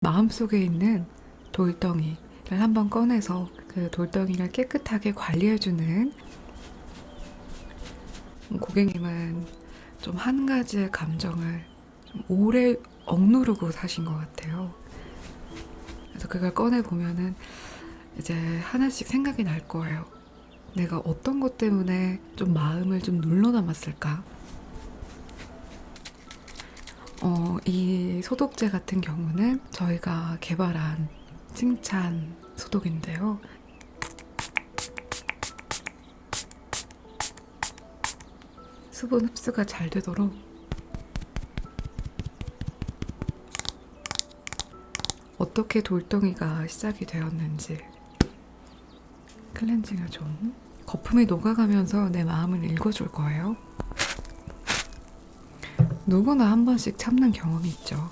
마음속에 있는 돌덩이를 한번 꺼내서 그 돌덩이를 깨끗하게 관리해주는 고객님은 좀 한 가지의 감정을 좀 오래 억누르고 사신 것 같아요. 그래서 그걸 꺼내 보면은 이제 하나씩 생각이 날 거예요. 내가 어떤 것 때문에 좀 마음을 좀 눌러남았을까? 어, 이 소독제 같은 경우는 저희가 개발한 칭찬 소독인데요. 수분 흡수가 잘 되도록 어떻게 돌덩이가 시작이 되었는지 클렌징을 좀 거품이 녹아가면서 내 마음을 읽어줄 거예요. 누구나 한 번씩 참는 경험이 있죠.